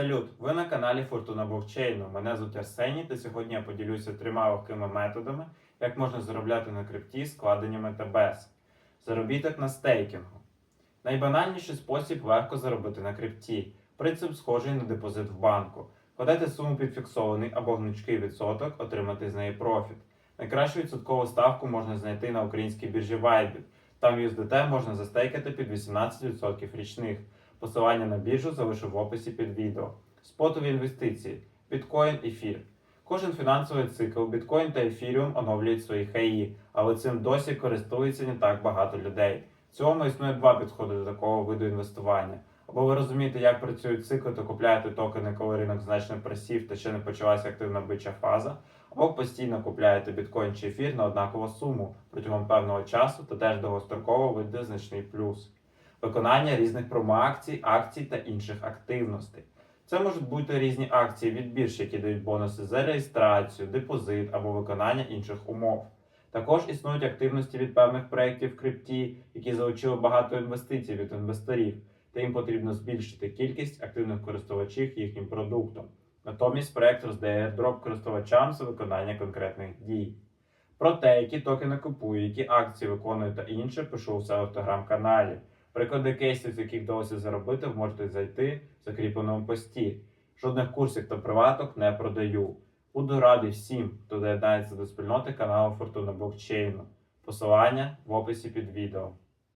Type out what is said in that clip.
Салют! Ви на каналі Фортуна Блокчейну. Мене звуть Арсеній, та сьогодні я поділюся трьома легкими методами, як можна заробляти на крипті складеннями ТБС. Заробіток на стейкінгу. Найбанальніший спосіб легко заробити на крипті. Принцип схожий на депозит в банку. Вкладайте суму під фіксований або гнучкий відсоток, отримати з неї профіт. Найкращу відсоткову ставку можна знайти на українській біржі Bybit. Там USDT можна застейкати під 18% річних. Посилання на біржу залишу в описі під відео. Спотові інвестиції, біткоін, ефір. Кожен фінансовий цикл біткоін та ефіріум оновлюють свої хаї, але цим досі користується не так багато людей. В цьому існує два підходи до такого виду інвестування. Або ви розумієте, як працюють цикли, то купляєте токени, коли ринок значно просів та ще не почалася активна бича фаза, або постійно купляєте біткоін чи ефір на однакову суму протягом певного часу та теж довгостроково вийде значний плюс виконання різних промоакцій, акцій та інших активностей. Це можуть бути різні акції від бірж, які дають бонуси за реєстрацію, депозит або виконання інших умов. Також існують активності від певних проєктів в крипті, які залучили багато інвестицій від інвесторів, та їм потрібно збільшити кількість активних користувачів їхнім продуктом. Натомість проєкт роздає дроп користувачам за виконання конкретних дій. Про те, які токени купую, які акції виконую та інше, пишу у себе в телеграм-каналі. Приклади кейсів, з яких вдалося заробити, можете зайти в закріпленому пості. Жодних курсів та приваток не продаю. Буду радий всім, хто доєднається до спільноти каналу Фортуна Блокчейну. Посилання в описі під відео.